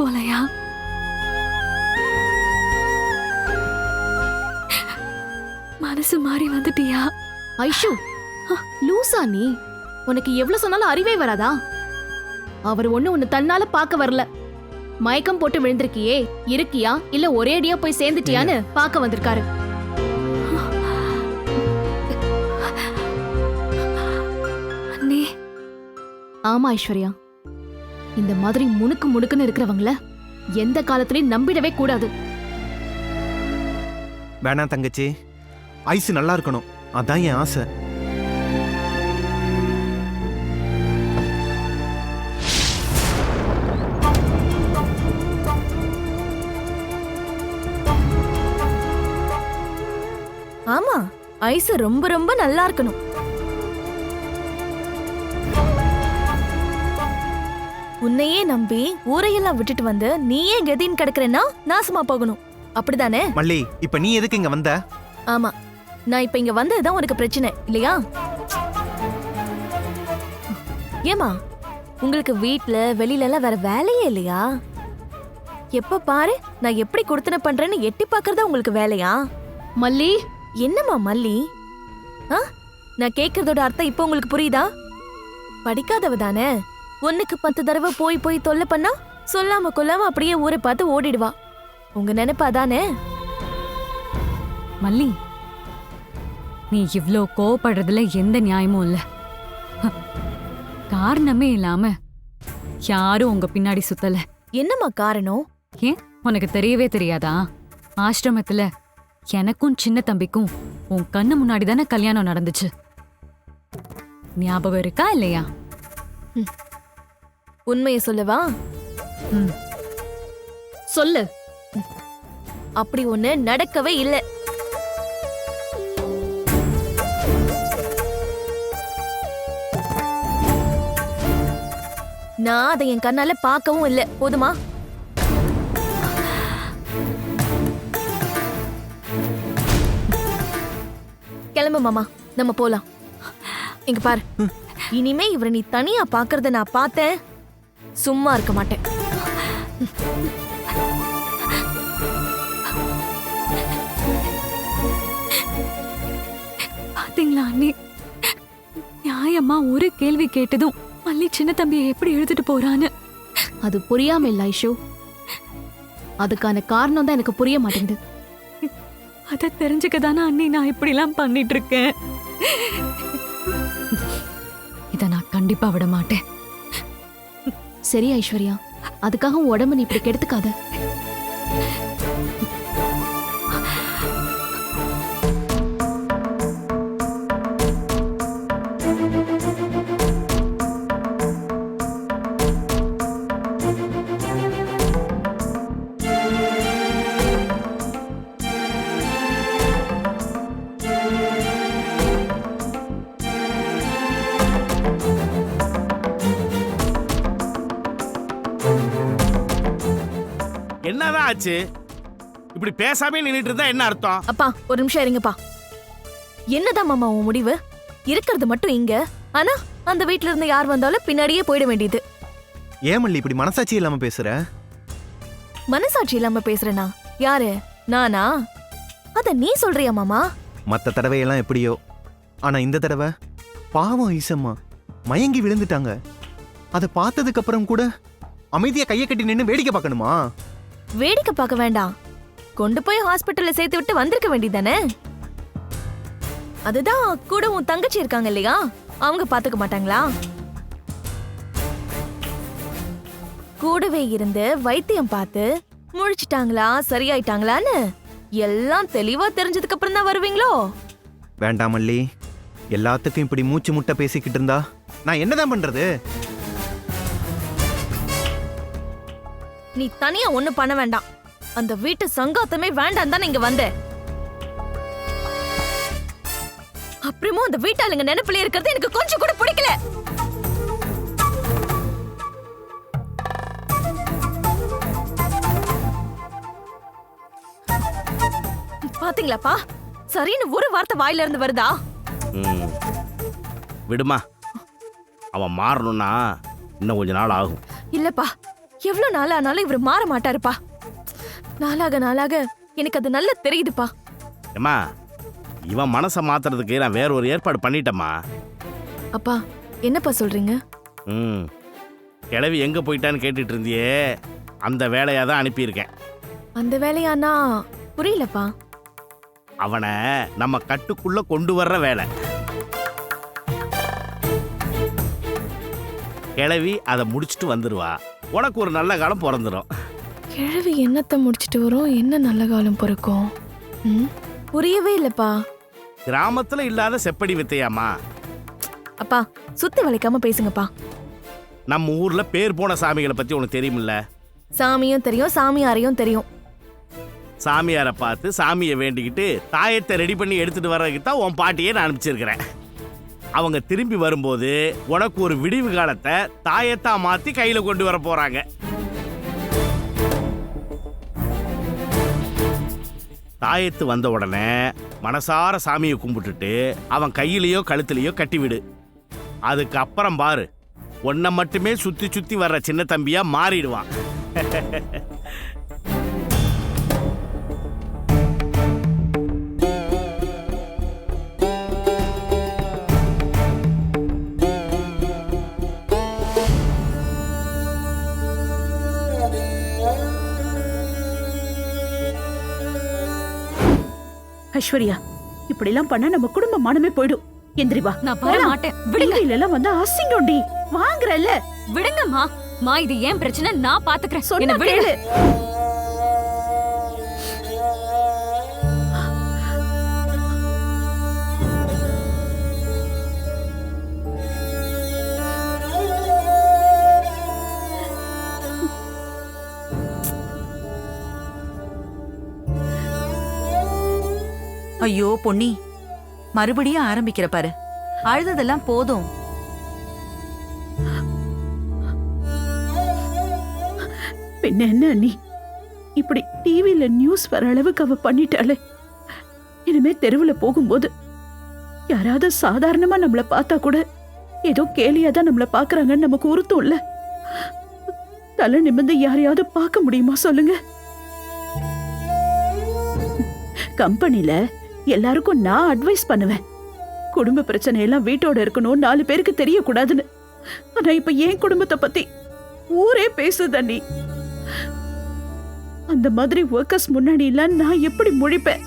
போலையா? மனசு மாறி வந்துட்டியா? ஐஷு லூசா நீ. உனக்கு எவ்வளவு சொன்னாலும் அறிவே வராதா? அவர் ஒண்ணு உன்னை தன்னால பார்க்க வரல. மயக்கம் போட்டு விழுந்திருக்கியே. இருக்கியா? இல்ல ஒரே அடியா போய் சேர்ந்துட்டியான்னு பார்க்க வந்திருக்காரு. ஆமா ஐஸ்வர்யா. இந்த மாதிரி முணுக்கு முணுக்குன்னு இருக்கிறவங்கள எந்த காலத்திலயும் நம்பிடவே கூடாது. வேணாம் தங்கச்சி ஐஸ் நல்லா இருக்கணும். அதான் என் ஆசை. ஆமா ஐஸ் ரொம்ப ரொம்ப நல்லா இருக்கணும். உன்னையே நம்பி ஊரையெல்லாம் விட்டுட்டு வந்து நீயே கதின்னு கிடக்குறேன்னா நாசமா போகணும். அப்படிதானே? மல்லி இப்ப நீ எதுக்கு இங்க வந்த? ஆமா. நான் இப்ப இங்க வந்ததுதான் உனக்கு பிரச்சனை இல்லையா? ஏமா உங்களுக்கு வீட்ல வெளியில எல்லாம் வேற வேலையே இல்லையா? எப்ப பாரு நான் எப்படி கொடுத்தன பண்றேன்னு எட்டி பாக்குறதா உங்களுக்கு வேலையா? மல்லி என்னம்மா மல்லி? ஆ? நான் கேக்குறதோட அர்த்தம் இப்போ உங்களுக்கு புரியுதா? படிக்காதவ தானே? ஒண்ணுக்கு பத்து தடவை போய் போய் தொல்லை பண்ணா சொல்லாம கொல்லாம அப்படியே ஊரை பார்த்து ஓடிடுவா. உங்க நினைப்பா தானே மல்லி நீ இவ்ளோ கோவப்படுறதுல எந்த நியாயமும் இல்ல. காரணமே இல்லாம யாரும் உங்க பின்னாடி சுத்தல. என்னம்மா காரணம்? ஏன்? உனக்கு தெரியவே தெரியாதா? ஆசிரமத்துல எனக்கும் சின்ன தம்பிக்கும் உன் கண்ணு முன்னாடி தானே கல்யாணம் நடந்துச்சு. ஞாபகம் இருக்கா இல்லையா? உண்மையை சொல்லவா? சொல்லு. அப்படி ஒண்ணு நடக்கவே இல்ல. நான் அதை என் கண்ணால பார்க்கவும் இல்ல. போதுமா? கிளம்பு மாமா. நம்ம போலாம். இங்க பாரு. இனிமே இவரை நீ தனியா பாக்குறத நான் பார்த்தேன். சும்மா இருக்க மாட்டேன். பாத்தீங்களா அண்ணி? நியாயமா ஒரு கேள்வி கேட்டதும் மல்லி சின்ன தம்பியை எப்படி எழுதிட்டு போறான்னு. அது புரியாம இல்ல ஐஷு. அதுக்கான காரணம் தான் எனக்கு புரிய மாட்டேங்குது. அதை தெரிஞ்சுக்க தானே அண்ணி நான் இப்படிலாம் பண்ணிட்டு இருக்கேன். இத நான் கண்டிப்பா விட மாட்டேன். சரி ஐஸ்வர்யா? அதுக்காக உன் நீ இப்படி கெடுத்துக்காத. என்னதான் ஆச்சு இப்படி பேசாம நின்னுட்டு இருந்தா என்ன அர்த்தம்? அப்பா ஒரு நிமிஷம் இருங்கப்பா. என்னதான் மாமா உன் முடிவு? இருக்கிறது மட்டும் இங்க. ஆனா அந்த வீட்ல இருந்து யார் வந்தாலும் பின்னாடியே போயிட வேண்டியது. ஏன் மல்லி இப்படி மனசாட்சி இல்லாம பேசுற? மனசாட்சி இல்லாம பேசுறேனா? யாரு? நானா? அத நீ சொல்றியா மாமா? மத்த தடவையெல்லாம் எப்படியோ. ஆனா இந்த தடவை பாவம் ஐசம்மா மயங்கி விழுந்துட்டாங்க. அதை பார்த்ததுக்கு அப்புறம் கூட அமைதியா கையை கட்டி நின்னு வேடிக்கை பார்க்கணுமா? வேடிக்கை பார்க்க வேண்டாம். கொண்டு போய் ஹாஸ்பிட்டல்ல சேர்த்து விட்டு வந்திருக்க வேண்டியதானே அதுதான் கூட உன் தங்கச்சி இருக்காங்க இல்லையா? அவங்க பாத்துக்க மாட்டாங்களா? கூடவே இருந்து வைத்தியம் பார்த்து முழிச்சிட்டாங்களா சரியாயிட்டாங்களான்னு எல்லாம் தெளிவா தெரிஞ்சதுக்கு அப்புறம் தான் வருவீங்களோ? வேண்டாம் மல்லி. எல்லாத்துக்கும் இப்படி மூச்சு முட்டை பேசிக்கிட்டு இருந்தா நான் என்னதான் பண்றது? நீ தனியா ஒண்ணு பண்ண வேண்டாம். அந்த வீட்டு சங்காத்தமே வேண்டாம் தான் இங்க வந்த. அப்புறமும் அந்த வீட்டாளுங்க நினைப்புல இருக்கிறது எனக்கு கொஞ்சம் கூட பிடிக்கல. பாத்தீங்களாப்பா? சரின்னு ஒரு வார்த்தை வாயில இருந்து வருதா. விடுமா. அவன் மாறணும்னா இன்னும் கொஞ்ச நாள் ஆகும். இல்லப்பா. எவ்வளவு நாள் ஆனாலும் இவர் மாற மாட்டாருப்பா. நாளாக நாளாக எனக்கு அது நல்லா தெரியுதுப்பா. ஏம்மா இவன் மனசை மாத்துறதுக்கு நான் வேற ஒரு ஏற்பாடு பண்ணிட்டேம்மா. அப்பா என்னப்பா சொல்றீங்க? ம் கிளவி எங்கே போயிட்டான்னு கேட்டுட்டு இருந்தியே அந்த வேலையாக தான் அனுப்பியிருக்கேன். அந்த வேலையானா? புரியலப்பா. அவனை நம்ம கட்டுக்குள்ள கொண்டு வர்ற வேலை. கிளவி அதை முடிச்சுட்டு வந்துடுவா உனக்கு ஒரு நல்ல காலம் பிறந்துடும் கிழவி என்னத்தை முடிச்சிட்டு வரும்? என்ன நல்ல காலம் பிறக்கும்? ம்? புரியவே இல்லப்பா. கிராமத்தில் இல்லாத செப்படி வித்தையாம்மா. அப்பா சுத்தி வளைக்காம பேசுங்கப்பா. நம்ம ஊர்ல பேர் போன சாமிகளை பத்தி உனக்கு தெரியுமில்ல? சாமியும் தெரியும் சாமியாரையும் தெரியும். சாமியாரை பார்த்து சாமியை வேண்டிக்கிட்டு தாயத்தை ரெடி பண்ணி எடுத்துட்டு வர்றதுக்கு தான் உன் பாட்டியை நான் அனுப்பிச்சிருக்கிறேன். அவங்க திரும்பி வரும்போது உனக்கு ஒரு விடிவு காலத்தை தாயத்தா மாத்தி கையில கொண்டு வர போறாங்க. தாயத்து வந்த உடனே மனசார சாமியை கும்பிட்டுட்டு அவன் கையிலையோ கழுத்துலையோ கட்டிவிடு. அதுக்கு அப்புறம் பாரு உன்னை மட்டுமே சுத்தி சுத்தி வர்ற சின்ன தம்பியா மாறிடுவான். ஐஸ்வர்யா இப்படி எல்லாம் பண்ணா நம்ம குடும்ப மானமே போயிடும். எந்திரி வா. நான் வர மாட்டேன். விடுங்க. டிவில எல்லாம் வந்து அசிங்கம்டி வாங்குறல்ல. விடுங்கம்மா. மா இது ஏன் பிரச்சனை? நான் பாத்துக்கிறேன். சொன்ன விடுங்க. ஐயோ பொன்னி. மறுபடியும் ஆரம்பிக்கிற பாரு. அழுததெல்லாம் போதும். பின்ன என்ன நீ இப்படி டிவியில நியூஸ் வர அளவுக்கு அவ பண்ணிட்டாளே. இனிமே தெருவுல போகும்போது யாராவது சாதாரணமா நம்மள பார்த்தா கூட ஏதோ கேலியா தான் நம்மள பாக்குறாங்கன்னு நமக்கு உறுத்தும் இல்ல தலை நிமிர்ந்து யாரையாவது பார்க்க முடியுமா சொல்லுங்க? கம்பெனில எல்லாருக்கும் நான் அட்வைஸ் பண்ணுவேன். குடும்ப பிரச்சனை எல்லாம் வீட்டோட இருக்கணும் நாலு பேருக்கு தெரியக்கூடாதுன்னு. ஆனா இப்ப என் குடும்பத்தை பத்தி ஊரே பேசுது அண்ணி. அந்த மாதிரி ஒர்க்கர்ஸ் முன்னாடி எல்லாம் நான் எப்படி முழிப்பேன்?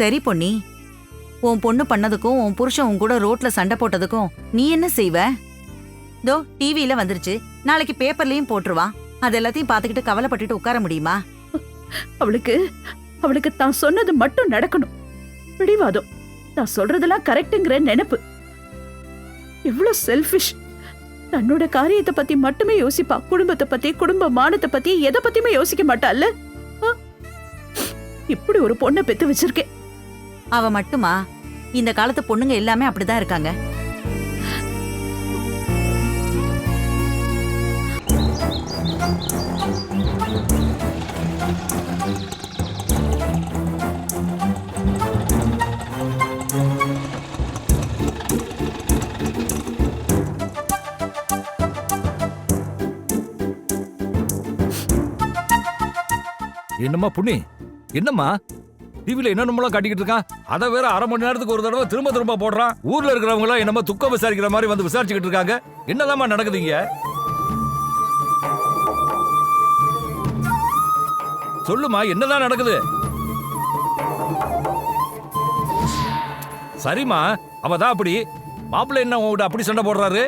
சரி பொன்னி. உன் பொண்ணு பண்ணதுக்கும் உன் புருஷன் உன் கூட ரோட்ல சண்டை போட்டதுக்கும் நீ என்ன செய்வ? தோ டிவியில வந்துருச்சு. நாளைக்கு பேப்பர்லயும் போட்டுருவா அது எல்லாத்தையும் பாத்துக்கிட்டு கவலைப்பட்டுட்டு உட்கார முடியுமா? அவளுக்கு அவளுக்கு தான் சொன்னது மட்டும் நடக்கணும். பிடிவாதம். தான் சொல்றதெல்லாம் கரெக்டுங்கிற நினைப்பு. எவ்வளவு செல்ஃபிஷ் தன்னோட காரியத்தை பத்தி மட்டுமே யோசிப்பா. குடும்பத்தை பத்தி குடும்ப மானத்தை பத்தி எதை பத்தியுமே யோசிக்க மாட்டாள்ல? இப்படி ஒரு பொண்ணை பெத்து வச்சிருக்கேன். அவ மட்டுமா? இந்த காலத்து பொண்ணுங்க எல்லாமே அப்படிதான் இருக்காங்க. என்னம்மா புண்ணி? என்னம்மா? டிவியில என்னென்னலாம் காட்டிக்கிட்டு இருக்கான்? அதை வேற அரை மணி நேரத்துக்கு ஒரு தடவை திரும்ப திரும்ப போடுறான். ஊர்ல இருக்கிறவங்க எல்லாம் என்னமோ துக்கம் விசாரிக்கிற மாதிரி வந்து விசாரிச்சுக்கிட்டு இருக்காங்க? என்னதாம்மா நடக்குதுங்க சொல்லுமா என்னதான் நடக்குது? சரிம்மா அவ தான் அப்படி. மாப்பிள்ளை என்ன உங்ககிட்ட அப்படி சண்டை போடுறாரு?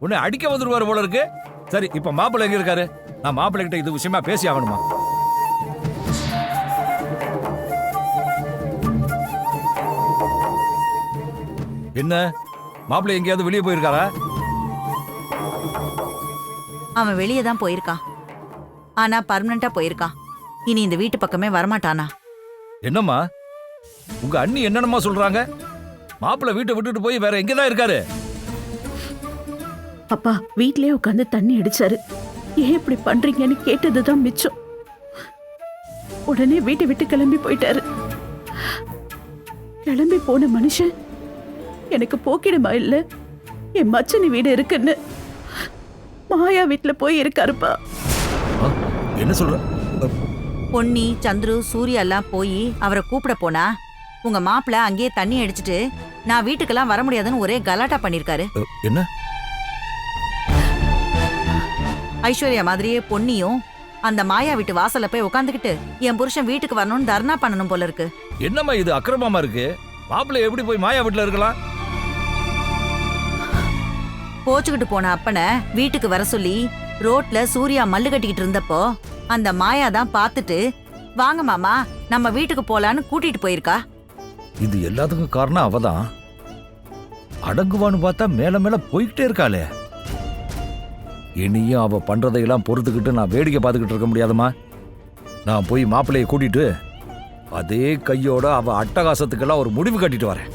உன்னை அடிக்க வந்துருவாரு போல இருக்கு. சரி இப்ப மாப்பிள்ளை எங்க இருக்காரு? நான் மாப்பிள்ளை கிட்ட இது விஷயமா பேசி ஆகணுமா? என்ன? மாப்பிள்ளை எங்கேயாவது வெளியே போயிருக்காரா? அவன் வெளியே தான் போயிருக்கான். ஆனா பர்மனண்டா போயிருக்கான் இனி இந்த வீட்டு பக்கமே வரமாட்டானா? என்னம்மா? உங்க அண்ணி என்னென்னமா சொல்றாங்க? மாப்பிள்ளை வீட்டை விட்டுட்டு போய் வேற எங்க தான் இருக்காரு? அப்பா வீட்லயே உட்காந்து தண்ணி அடிச்சாரு. ஏன் இப்படி பண்றீங்கன்னு கேட்டதுதான் மிச்சம். உடனே வீட்டை விட்டு கிளம்பி போயிட்டாரு. கிளம்பி போன மனுஷன் எனக்கு போக்கிடுமா இல்ல? என் மச்சனி வீடு இருக்குன்னு. மாயா வீட்டுல போய் இருக்காருப்பா. என்ன சொல்ற? பொன்னி சந்துரு சூர்யா எல்லாம் போய் அவரை கூப்பிட போனா உங்க மாப்பிள்ள அங்கேயே தண்ணி அடிச்சிட்டு நான் வீட்டுக்கெல்லாம் வர முடியாதுன்னு ஒரே கலாட்டா பண்ணிருக்காரு. என்ன? ஐஸ்வர்யா மாதிரியே பொன்னியும் அந்த மாயா வீட்டு வாசல்ல போய் உட்காந்துக்கிட்டு என் புருஷன் வீட்டுக்கு வரணும்னு தர்ணா பண்ணணும் போல இருக்கு. என்னம்மா இது அக்கிரமமா இருக்கு? மாப்பிள்ளை எப்படி போய் மாயா வீட்டுல இருக்கலாம்? போச்சுக்கிட்டு போன அப்பனை வீட்டுக்கு வர சொல்லி ரோட்ல சூர்யா மல்லு கட்டிக்கிட்டு இருந்தப்போ அந்த மாயா தான் பார்த்துட்டு வாங்க மாமா நம்ம வீட்டுக்கு போலான்னு கூட்டிட்டு போயிருக்கா. இது எல்லாத்துக்கும் காரணம் அவதான். அடங்குவான்னு பார்த்தா மேல மேல போய்கிட்டே இருக்காளே. இனியும் அவ பண்றதையெல்லாம் பொறுத்துக்கிட்டு நான் வேடிக்கை பார்த்துக்கிட்டு இருக்க முடியாதுமா நான் போய் மாப்பிள்ளைய கூட்டிட்டு அதே கையோட அவ அட்டகாசத்துக்கெல்லாம் ஒரு முடிவு கட்டிட்டு வரேன்.